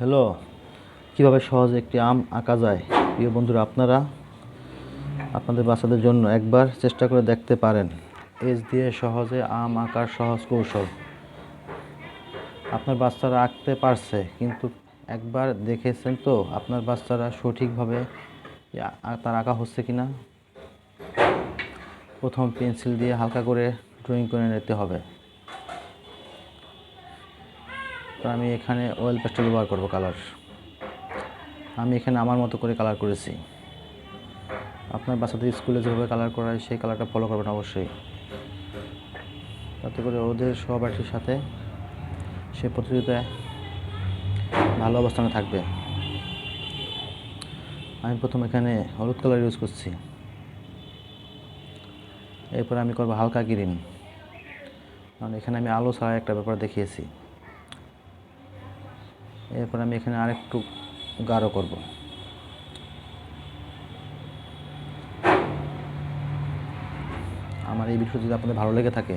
Hello, কীভাবে সহজে একটি আম আঁকা যায়? প্রিয় বন্ধুরা, আপনারা আপনাদের বাচ্চাদের জন্য একবার চেষ্টা করে দেখতে পারেন। এজ দিয়ে সহজে আম আঁকার সহজ কৌশল। আপনার বাচ্চারা আঁকতে পারছে, কিন্তু একবার দেখেছেন তো, আপনার বাচ্চারা সঠিকভাবে তার আঁকা হচ্ছে কি না প্রথম পেন্সিল দিয়ে হালকা করে ড্রয়িং করে নিতে হবে। তো আমি এখানে অয়েল পেস্টেল ব্যবহার করব কালার আমি এখানে আমার মতো করে কালার করেছি। আপনার বাচ্চাদের স্কুলে যেভাবে কালার করায়, সেই কালারটা ফলো করবেন অবশ্যই। তাতে করে ওদের সহপাঠীর সাথে সে প্রতিযোগিতায় ভালো অবস্থানে থাকবে। আমি প্রথম এখানে হলুদ কালার ইউজ করছি। এরপর আমি করব হালকা গ্রিন কারণ এখানে আমি আলো ছাড়া একটা ব্যাপার দেখিয়েছি। এরপর আমি এখানে আরেকটু গাঢ় করব। আমার এই ভিডিও যদি আপনাদের ভালো লেগে থাকে,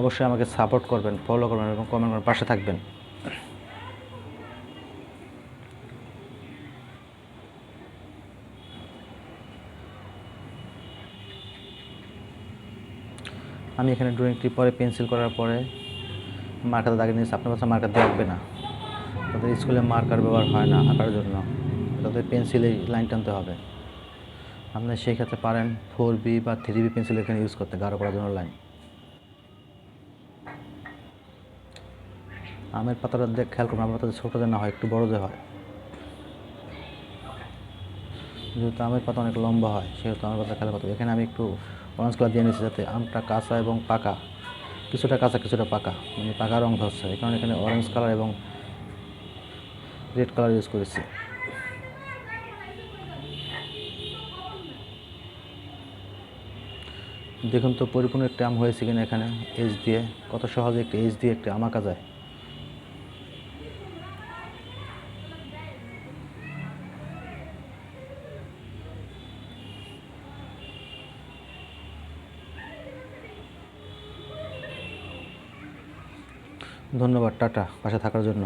অবশ্যই আমাকে সাপোর্ট করবেন ফলো করবেন এবং কমেন্ট করবেন, পাশে থাকবেন। আমি এখানে ড্রয়িংটি পরে পেন্সিল করার পরে মার্কার দাগে নিয়েছি আপনার বাচ্চা মার্কার দিয়ে না। তাদের স্কুলে মার্কার ব্যবহার হয় না আঁকার জন্য। তাদের পেন্সিলেই লাইন টানতে হবে। আপনি সেই ক্ষেত্রে পারেন ফোর বি বা থ্রি বি পেন্সিল এখানে ইউজ করতে, গাঢ় করার জন্য লাইন। আমের পাতাটা দেখ, খেয়াল করুন, আমার পাতা ছোটো না হয়, একটু বড় যে হয়। যেহেতু আমের পাতা অনেক লম্বা হয়, সেহেতু আমার পাতা খেয়াল করতে। এখানে আমি একটু অরেঞ্জ কালার দিয়ে নিয়েছি যাতে আমটা কাঁচা এবং পাকা, কিছুটা কাঁচা, কিছুটা পাকা মানে পাকা রং ধরছে। কারণে এখানে অরেঞ্জ কালার এবং রেড কালার ইউজ করেছি। দেখুন তো, পরিপূর্ণ একটি আম হয়েছে কিনা এখানে, এজ দিয়ে। কত সহজে একটি এজ দিয়ে একটি আম আঁকা যায়। ধন্যবাদ, টাটা, পাশে থাকার জন্য।